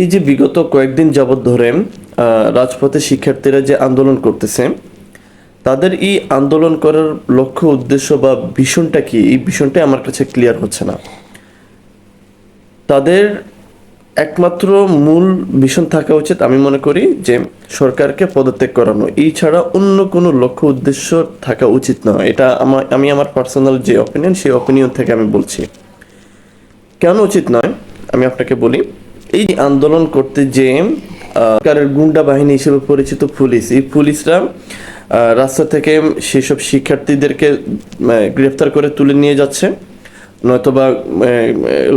এই যে বিগত কয়েকদিন যাবৎ ধরে রাজপথে শিক্ষার্থীরা যে আন্দোলন করতেছে, তাদের এই আন্দোলন করার লক্ষ্য, উদ্দেশ্য বা ভীষণটা কি? এই ভীষণটাই আমার কাছে ক্লিয়ার হচ্ছে না। তাদের একমাত্র মূল ভীষণ থাকা উচিত আমি মনে করি যে সরকারকে পদত্যাগ করানো। এই ছাড়া অন্য কোনো লক্ষ্য, উদ্দেশ্য থাকা উচিত নয় এটা আমার, আমি আমার পার্সোনাল যে অপিনিয়ন সেই অপিনিয়ন থেকে আমি বলছি। কেন উচিত নয়? আমি আপনাকে বলি। এই আন্দোলন করতে যে সরকারের গুন্ডা বাহিনী হিসেবে পরিচিত পুলিশ, এই পুলিশরা রাস্তা থেকে সেসব শিক্ষার্থীদেরকে গ্রেফতার করে তুলে নিয়ে যাচ্ছে, নয়তোবা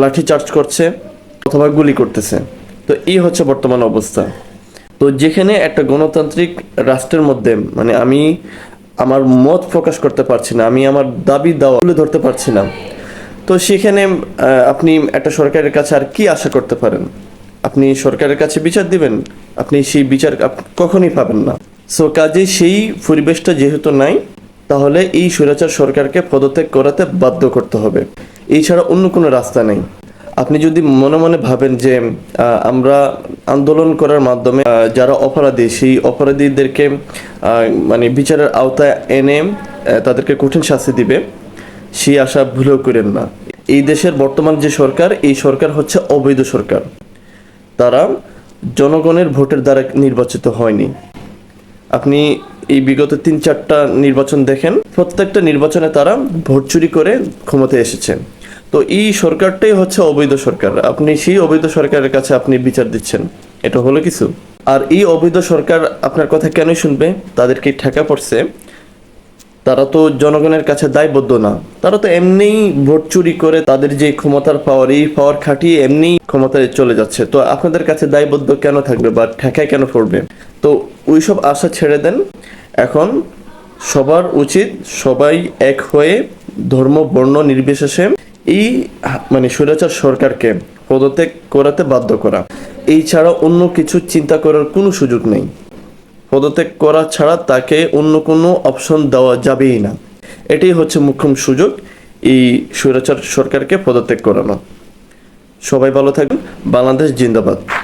লাঠি চার্জ করছে অথবা গুলি করতেছে। তো এই হচ্ছে বর্তমান অবস্থা। তো যেখানে একটা গণতান্ত্রিক রাষ্ট্রের মধ্যে মানে আমি আমার মত প্রকাশ করতে পারছি না, আমি আমার দাবি দাওয়া তুলে ধরতে পারছি না তো সেখানে আপনি একটা সরকারের কাছে আর কি আশা করতে পারেন? আপনি সরকারের কাছে বিচার দিবেন? আপনি সেই বিচার কখনই পাবেন না। সো কাজে সেই পরিবেশটা যেহেতু নাই, তাহলে এই স্বৈরাচার সরকারকে পদত্যাগ করাতে বাধ্য করতে হবে। এই ছাড়া অন্য কোনো রাস্তা নেই। আপনি যদি মনে মনে ভাবেন যে আমরা আন্দোলন করার মাধ্যমে যারা অপরাধী, সেই অপরাধীদেরকে মানে বিচারের আওতায় এনে তাদেরকে কঠিন শাস্তি দিবে সেই আশা ভুলেও করেন না। এই দেশের বর্তমান যে সরকার, এই সরকার হচ্ছে অবৈধ সরকার। তারা জনগণের ভোটের দ্বারা নির্বাচিত হয়নি। আপনি এই বিগত তিন চারটা নির্বাচন দেখেন, প্রত্যেকটা নির্বাচনে তারা ভোট চুরি করে ক্ষমতায় এসেছে। তো এই সরকারটাই হচ্ছে অবৈধ সরকার। আপনি সেই অবৈধ সরকারের কাছে আপনি বিচার দিচ্ছেন। এটা হলো কিছু। আর এই অবৈধ সরকার আপনার কথা কেন শুনবে? তাদেরকে ঠেকা পড়ছে। তারা তো জনগণের কাছে দায়বদ্ধ না। তারা তো এমনিই ভোট চুরি করে তাদের যে ক্ষমতার পাওয়ার এই পাওয়ার খাটিয়ে এমনিই ক্ষমতায় চলে যাচ্ছে। তো আপনাদের কাছে দায়বদ্ধ কেন থাকবে বা ঠেকায় কেন পড়বে? তো ওইসব আশা ছেড়ে দেন। এখন সবার উচিত সবাই এক হয়ে ধর্ম, বর্ণ নির্বিশেষে এই মানে স্বৈরাচার সরকারকে পদত্যাগ করাতে বাধ্য করা। এই ছাড়া অন্য কিছু চিন্তা করার কোনো সুযোগ নেই। পদত্যাগ করা ছাড়া তাকে অন্য কোনো অপশন দেওয়া যাবেই না। এটি হচ্ছে মুখ্যম সুযোগ এই স্বৈরাচার সরকারকে পদত্যাগ করানো। সবাই ভালো থাকবেন। বাংলাদেশ জিন্দাবাদ।